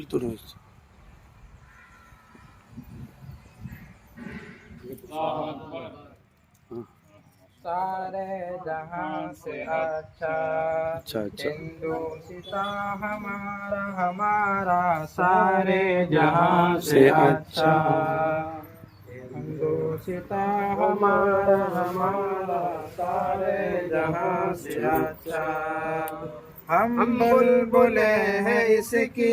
Культурність. सारे जहाँ से अच्छा अच्छा, अच्छा। हिंदुस्ता हमारा हमारा सारे जहाँ से अच्छा।, अच्छा हिंदुस्ता हमारा हमारा सारे जहाँ से अच्छा।, अच्छा। हम बुलबुले हैं इसकी।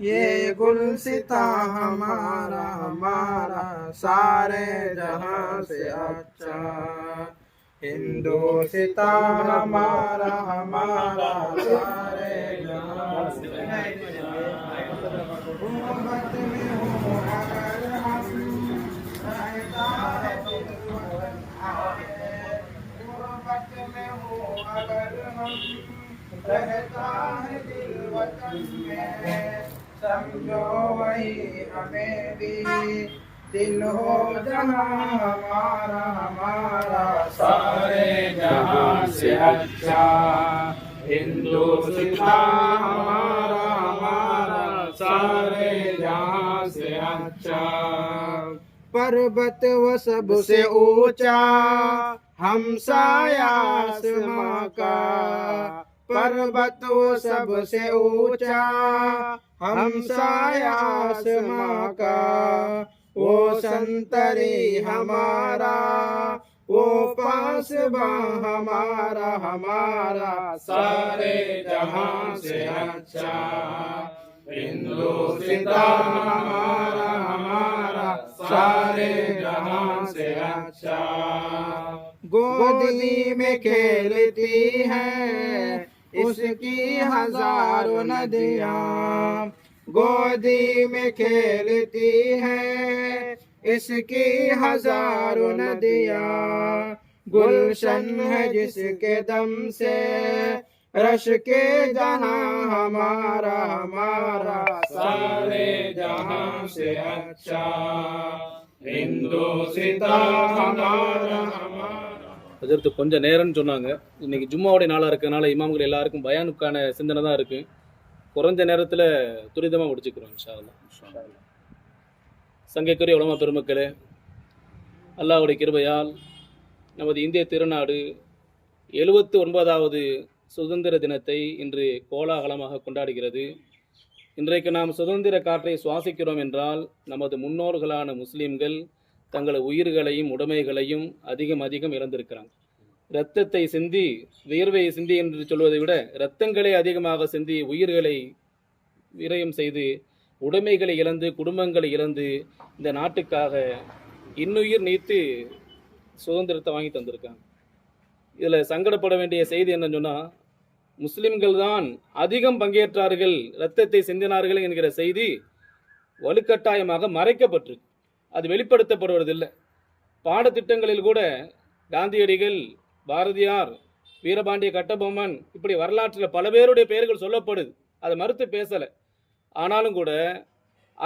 ये गुलसिता हमारा हमारा, सारे जहाँ से अच्छा। हिंदुस्ता हमारा हमारा, सारे गुर्बत में हो अगर हम रहता है दिल वतन में। समझो वही हमें भी। दिल हो जहाँ हमारा हमारा। सारे जहाँ से अच्छा। हिंदुस्तान हमारा हमारा। सारे जहाँ से अच्छा। पर्वत वो सबसे ऊँचा। हम साया का। पर्वत सबसे ऊँचा हम साया आसमां का वो संतरी हमारा वो पास हमारा हमारा सारे जहाँ से अच्छा। हिंदुस्ता हमारा हमारा सारे जहाँ से अच्छा। गोदी में खेलती है उसकी हज़ारों नदियाँ गोदी में खेलती है। इसकी हज़ारों नदियाँ गुलशन है जिसके दम से। रश के जहाँ हमारा हमारा सारे जहाँ से अच्छा। हिंदुस्तान हमारा हमारा அதற்கு கொஞ்சம் நேரம்னு சொன்னாங்க. இன்னைக்கு ஜும்மாவுடைய நாளாக இருக்கிறதுனால இமாம்கள் எல்லாருக்கும் பயானுக்கான சிந்தனை தான் இருக்கு. குறைஞ்ச நேரத்தில் துரிதமாக முடிச்சுக்கிறோம் இன்ஷா சங்கைக்குரிய உலமா பெருமக்களே அல்லாஹ்வுடைய கிருபையால் நமது இந்திய திருநாடு எழுபத்து ஒன்பதாவது சுதந்திர தினத்தை இன்று கோலாகலமாக கொண்டாடுகிறது. இன்றைக்கு நாம் சுதந்திர காற்றை சுவாசிக்கிறோம் என்றால் நமது முன்னோர்களான முஸ்லீம்கள் தங்களது உயிர்களையும் உடைமைகளையும் அதிகம் அதிகம் இழந்திருக்கிறாங்க இரத்தத்தை சிந்தி வியர்வையை சிந்தி என்று சொல்வதை விட இரத்தங்களை அதிகமாக சிந்தி உயிர்களை விரயம் செய்து உடைமைகளை இழந்து குடும்பங்களை இழந்து இந்த நாட்டுக்காக இன்னுயிர் நீத்து சுதந்திரத்தை வாங்கி தந்திருக்காங்க. இதில் சங்கடப்பட வேண்டிய செய்தி என்னன்னு சொன்னால் முஸ்லிம்கள் தான் அதிகம் பங்கேற்றார்கள் இரத்தத்தை சிந்தினார்கள் என்கிற செய்தி வலுக்கட்டாயமாக மறைக்கப்பட்டிருக்கு. அது வெளிப்படுத்தப்படுவதில்லை. பாடத்திட்டங்களில் கூட காந்தியடிகள் பாரதியார் வீரபாண்டிய கட்டபொம்மன் இப்படி வரலாற்றில் பல பேருடைய பெயர்கள் சொல்லப்படுது. அதை மறுத்து பேசலை. ஆனாலும் கூட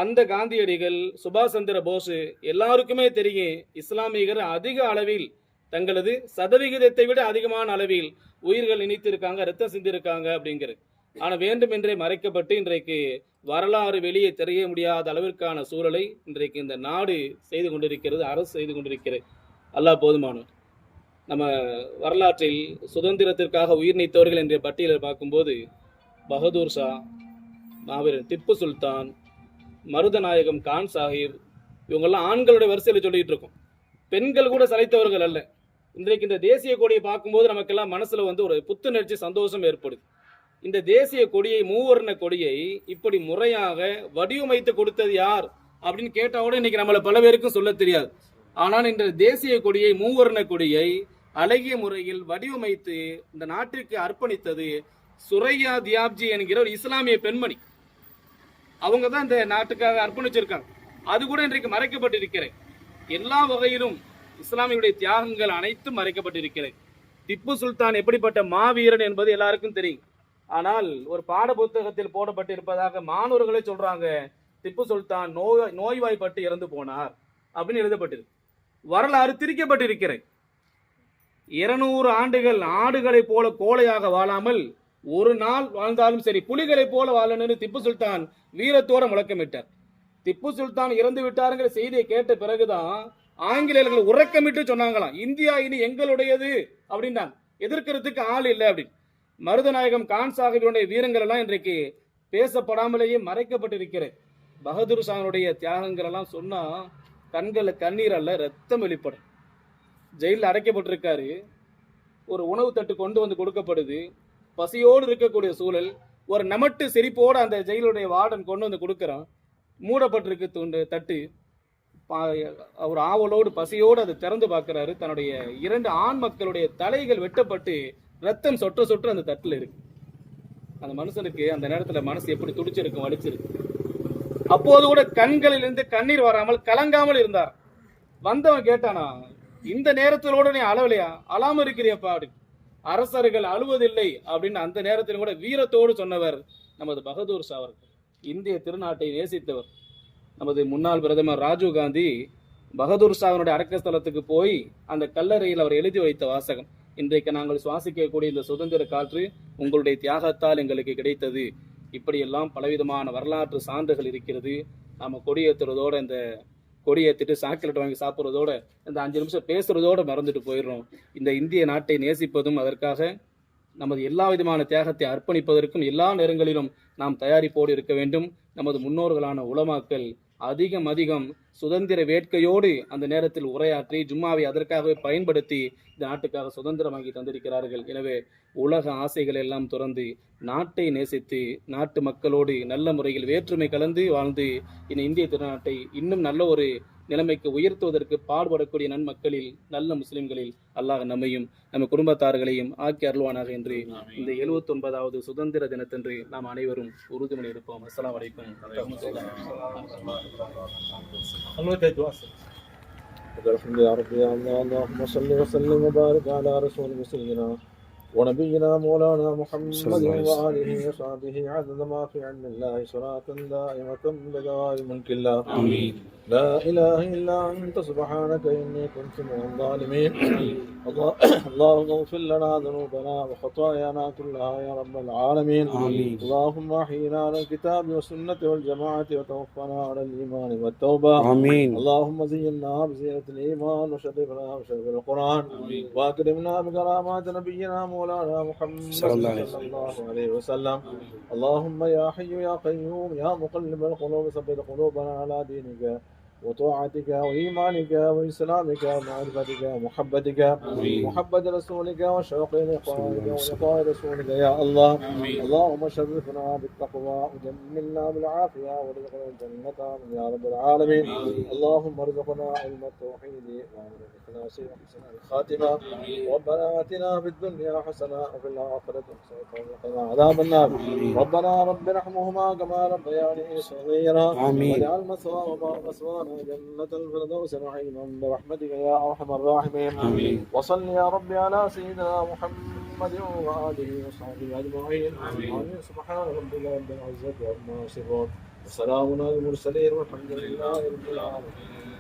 அந்த காந்தியடிகள் சுபாஷ் சந்திர போஸ் எல்லாருக்குமே தெரியும் இஸ்லாமியர் அதிக அளவில் தங்களது சதவிகிதத்தை விட அதிகமான அளவில் உயிர்கள் இணைத்திருக்காங்க ரத்தம் சிந்திருக்காங்க அப்படிங்கிறது. ஆனால் வேண்டுமென்றே மறைக்கப்பட்டு இன்றைக்கு வரலாறு வெளியே தெரிய முடியாத அளவிற்கான சூழலை இன்றைக்கு இந்த நாடு செய்து கொண்டிருக்கிறது அரசு செய்து கொண்டிருக்கிறது. அல்லா போதுமானவர். நம்ம வரலாற்றில் சுதந்திரத்திற்காக உயிர் நீத்தவர்கள் என்ற பட்டியலில் பார்க்கும்போது பகதூர் ஷா மாவீரன் திப்பு சுல்தான் மருதநாயகம் கான் சாஹிப் இவங்கெல்லாம் ஆண்களுடைய வரிசையில் சொல்லிட்டு இருக்கோம். பெண்கள் கூட சளைத்தவர்கள் அல்ல. இன்றைக்கு இந்த தேசிய கொடியை பார்க்கும்போது நமக்கெல்லாம் மனசில் வந்து ஒரு புத்துணர்ச்சி சந்தோஷம் ஏற்படுது. இந்த தேசிய கொடியை மூவர்ண கொடியை இப்படி முறையாக வடிவமைத்து கொடுத்தது யார்? அப்படின்னு கேட்டா கூட இன்னைக்கு நம்மள பல பேருக்கும் சொல்ல தெரியாது. ஆனால் இந்த தேசிய கொடியை மூவர்ண கொடியை அழகிய முறையில் வடிவமைத்து இந்த நாட்டிற்கு அர்ப்பணித்தது சுரையா தியாப்ஜி என்கிற ஒரு இஸ்லாமிய பெண்மணி. அவங்க தான் இந்த நாட்டுக்காக அர்ப்பணிச்சிருக்காங்க. அது கூட இன்றைக்கு மறைக்கப்பட்டிருக்கிறேன் எல்லா வகையிலும் இஸ்லாமியுடைய தியாகங்கள் அனைத்தும் மறைக்கப்பட்டிருக்கிறது. திப்பு சுல்தான் எப்படிப்பட்ட மாவீரன் என்பது எல்லாருக்கும் தெரியும். ஆனால் ஒரு பாட புத்தகத்தில் போடப்பட்டிருப்பதாக மாணவர்களே சொல்றாங்க திப்பு சுல்தான் நோய் நோய்வாய்ப்பட்டு இறந்து போனார் அப்படின்னு எழுதப்பட்டிருக்கு. வரலாறு திரிக்கப்பட்டிருக்கிறது. இருநூறு ஆண்டுகள் ஆடுகளைப் போல கோழையாக வாழாமல் ஒரு நாள் வாழ்ந்தாலும் சரி புலிகளைப் போல வாழணும்னு திப்பு சுல்தான் வீரத்தோட முழக்கமிட்டார். திப்பு சுல்தான் இறந்து விட்டாருங்கிற செய்தியை கேட்ட பிறகுதான் ஆங்கிலேயர்கள் உறக்கமிட்டு சொன்னாங்களாம் இந்தியா இனி எங்களுடையது அப்படின்னாங்க. எதிர்க்கிறதுக்கு ஆள் இல்லை அப்படின்னு. மருதநாயகம் கான் சாஹிபினுடைய வீரங்கள் எல்லாம் இன்றைக்கு பேசப்படாமலேயே மறைக்கப்பட்டிருக்கிறது. பகதூர் ஷானுடைய தியாகங்கள் எல்லாம் சொன்னா கண்களில் கண்ணீர் அல்ல ரத்தம் வெளிப்படும். ஜெயிலில் அடைக்கப்பட்டிருக்காரு. ஒரு உணவு தட்டு கொண்டு வந்து கொடுக்கப்படுது. பசியோடு இருக்கக்கூடிய சூழல். ஒரு நமட்டு சிரிப்போடு அந்த ஜெயிலுடைய வார்டன் கொண்டு வந்து கொடுக்குறான். மூடப்பட்டிருக்கு துண்டு தட்டு. பா- அவர் ஆவலோடு பசியோடு அதை திறந்து பார்க்குறாரு. தன்னுடைய இரண்டு ஆண் மக்களுடைய தலைகள் வெட்டப்பட்டு ரத்தம் சொட்ட சொட்டு அந்த தட்டில் இருக்கு. அந்த மனுஷனுக்கு அந்த நேரத்தில் மனசு எப்படி துடிச்சிருக்கும் வலிச்சிருக்கு அப்போது கூட கண்களிலிருந்து கண்ணீர் வராமல் கலங்காமல் இருந்தார். வந்தவன் கேட்டானா இந்த நேரத்திலோட நீ அளவலையா அழாம இருக்கிறியப்பா அப்படி அரசர்கள் அழுவதில்லை அப்படின்னு அந்த நேரத்தில் கூட வீரத்தோடு சொன்னவர் நமது பகதூர் ஷா அவர்கள். இந்திய திருநாட்டை நேசித்தவர் நமது முன்னாள் பிரதமர் ராஜீவ் காந்தி பகதூர் ஷாவினுடைய அடக்கஸ்தலத்துக்கு போய் அந்த கல்லறையில் அவர் எழுதி வைத்த வாசகம். இன்றைக்கு நாங்கள் சுவாசிக்கக்கூடிய இந்த சுதந்திர காற்று உங்களுடைய தியாகத்தால் எங்களுக்கு கிடைத்தது. இப்படியெல்லாம் பலவிதமான வரலாற்று சான்றுகள் இருக்கிறது. நாம கொடியேற்றுறதோட இந்த கொடியேற்றிட்டு சாக்லேட் வாங்கி சாப்பிட்றதோட இந்த அஞ்சு நிமிஷம் பேசுறதோட மறந்துட்டு போயிடுறோம். இந்த இந்திய நாட்டை நேசிப்பதும் அதற்காக நமது எல்லா விதமான தியாகத்தை அர்ப்பணிப்பதற்கும் எல்லா நேரங்களிலும் நாம் தயாரிப்போடு இருக்க வேண்டும். நமது முன்னோர்களான உலமாக்கள் அதிகம் அதிகம் சுதந்திர வேட்கையோடு அந்த நேரத்தில் உரையாற்றி ஜும்மாவை அதற்காகவே பயன்படுத்தி இந்த நாட்டுக்காக சுதந்திரம் வாங்கி தந்திருக்கிறார்கள். எனவே உலக ஆசைகள் எல்லாம் துறந்து நாட்டை நேசித்து நாட்டு மக்களோடு நல்ல முறையில் வேற்றுமை கலந்து வாழ்ந்து இந்த இந்திய திருநாட்டை இன்னும் நல்ல ஒரு நிலைமைக்கு உயர்த்துவதற்கு பாடுபடக்கூடிய நன்மக்களில் நல்ல முஸ்லிம்களில் அல்லாஹ் நம்மையும் நம்ம குடும்பத்தார்களையும் ஆக்கி அருள்வானாக என்று இந்த எழுபத்தி ஒன்பதாவது சுதந்திர தினத்தன்று நாம் அனைவரும் உறுதிமொழி எடுப்போம் அஸ்ஸலாமு அலைக்கும் الحمد لله رب العالمين اللهم صل وسلم وبارك على رسول سيدنا ونبينا مولانا محمد وآله وصحبه عدد ما في علم الله صلاة دائمة بدوام ملك الله آمين لا إله إلا أنت سبحانك إني كنت من الظالمين. الله- اللهم اغفر لنا ذنوبنا وخطايانا كلها يا رب العالمين. آمين. اللهم أحينا على الكتاب والسنة والجماعة وتوفنا على الإيمان والتوبة. آمين. اللهم زينا بزينة الإيمان وشرفنا بشرف القرآن. وأكرمنا بكرامات نبينا مولانا محمد صلى الله عليه صلى الله عليه وسلم. اللهم يا حي يا قيوم يا مقلب القلوب ثبت قلوبنا على دينك. وطاعتك وإيمانك وإسلامك ومعرفتك ومحبتك محبة رسولك وشوق لقائك ولقاء رسولك يا الله. اللهم شرفنا بالتقوى وجملنا بالعافية ورزقنا الجنة. يا رب العالمين. اللهم ارزقنا علم التوحيد وعمل الإخلاص وحسن الخاتمة. ربنا آتنا في الدنيا حسنة وفي الآخرة حسنة وقنا عذاب النار. ربنا رب ارحمهما كما ربياني صغيرا. آمين. واجعل مثواهما مثوانا جنة الفردوس نعيما برحمتك يا أرحم الراحمين. آمين. وصل يا ربي على سيدنا محمد وآله وصحبه أجمعين. آمين. سبحان ربك رب العزة عما يصفون. وسلام على المرسلين والحمد لله رب العالمين.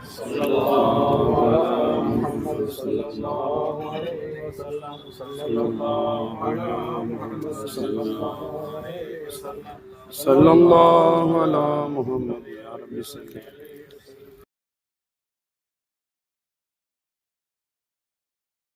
صلى الله على محمد صلى الله عليه وسلم. صلى الله على محمد صلى الله عليه وسلم. صلى الله على محمد يا رب صل